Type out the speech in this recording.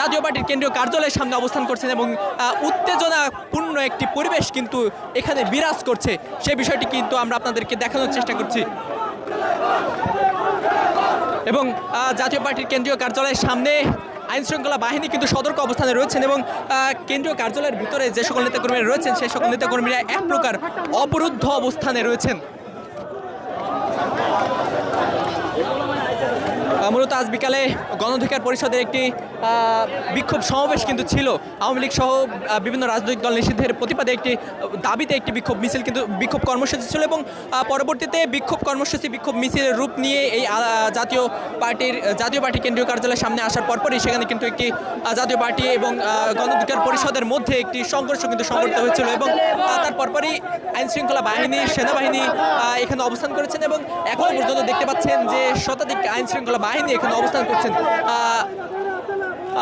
জাতীয় পার্টির কেন্দ্রীয় কার্যালয়ের সামনে অবস্থান করছেন এবং উত্তেজনাপূর্ণ একটি পরিবেশ কিন্তু এখানে বিরাজ করছে। সে বিষয়টি কিন্তু আমরা আপনাদেরকে দেখানোর চেষ্টা করছি। এবং জাতীয় পার্টির কেন্দ্রীয় কার্যালয়ের সামনে আইন শৃঙ্খলা বাহিনী কিন্তু সতর্ক অবস্থানে রয়েছেন এবং কেন্দ্রীয় কার্যালয়ের ভিতরে যে সকল নেতাকর্মীরা রয়েছেন সেই সকল নেতাকর্মীরা এক প্রকার অবরুদ্ধ অবস্থানে রয়েছেন। মূলত আজ বিকালে গণঅধিকার পরিষদের একটি বিক্ষোভ সমাবেশ কিন্তু ছিল। আওয়ামী লীগ সহ বিভিন্ন রাজনৈতিক দল নিষিদ্ধের প্রতিবাদে একটি দাবিতে একটি বিক্ষোভ মিছিল কিন্তু বিক্ষোভ কর্মসূচি ছিল এবং পরবর্তীতে বিক্ষোভ কর্মসূচি বিক্ষোভ মিছিলের রূপ নিয়ে এই জাতীয় পার্টির জাতীয় পার্টি কেন্দ্রীয় কার্যালয়ের সামনে আসার পরপরই সেখানে কিন্তু একটি জাতীয় পার্টি এবং আহ, গণঅধিকার পরিষদের মধ্যে একটি সংঘর্ষ কিন্তু সংঘটিত হয়েছিল এবং তার পরপরই আইন শৃঙ্খলা বাহিনী সেনাবাহিনী এখানে অবস্থান করেছেন এবং এখনও পর্যন্ত দেখতে পাচ্ছেন যে শতাধিক আইন শৃঙ্খলা বাহিনী এখানে অবস্থান করছেন।